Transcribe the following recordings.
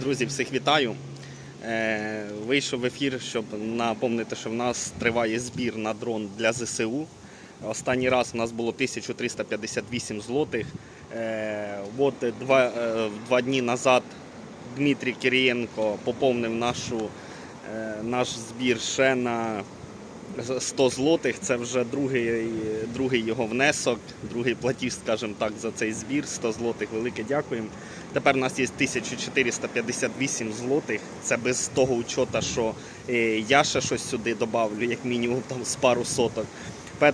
Друзі, всіх вітаю. Е, Вийшов в ефір, щоб напомнити, що в нас триває збір на дрон для ЗСУ. Останній раз у нас було 1358 злотих. Е, От два, е, два дні назад Дмитрій Кирієнко поповнив нашу, наш збір ще на 100 злотих. Це вже другий, другий його внесок, другий платіж, скажімо так, за цей збір. 100 злотих. Велике дякуємо. Тепер у нас є 1458 злотих. Це без того учота, що е, я ще щось сюди додавлю, як мінімум там з пару соток.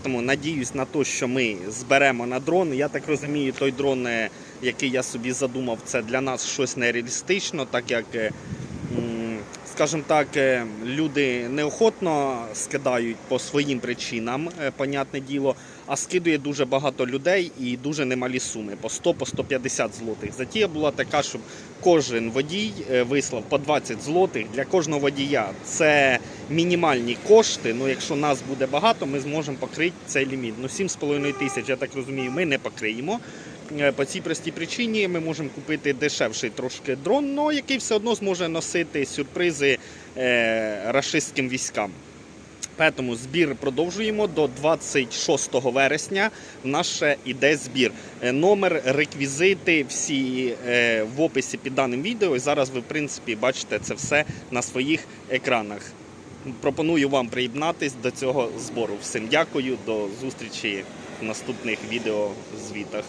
Тому надіюсь на те, що ми зберемо на дрон. Я так розумію, той дрон, е, який я собі задумав, це для нас щось нереалістично, так як. М, Скажімо так, е, люди неохотно скидають по своїм причинам, е, понятне діло, а скидує дуже багато людей і дуже немалі суми по 100 по 150 злотих. Затія була така, щоб кожен водій е, вислав по 20 злотих для кожного водія. Це мінімальні кошти. Ну, якщо нас буде багато, ми зможемо покрити цей ліміт. Ну, 7,5 тисяч, я так розумію, ми не покриємо. Е, По цій простій причині ми можемо купити дешевший трошки дрон, але який все одно зможе носити сюрпризи е, рашистським військам. Тому збір продовжуємо до 26 вересня. В нас ще іде збір. Е, Номер, реквізити всі в описі під даним відео. І зараз ви, в принципі, бачите це все на своїх екранах. Пропоную вам приєднатись до цього збору. Всім дякую, до зустрічі в наступних відеозвітах.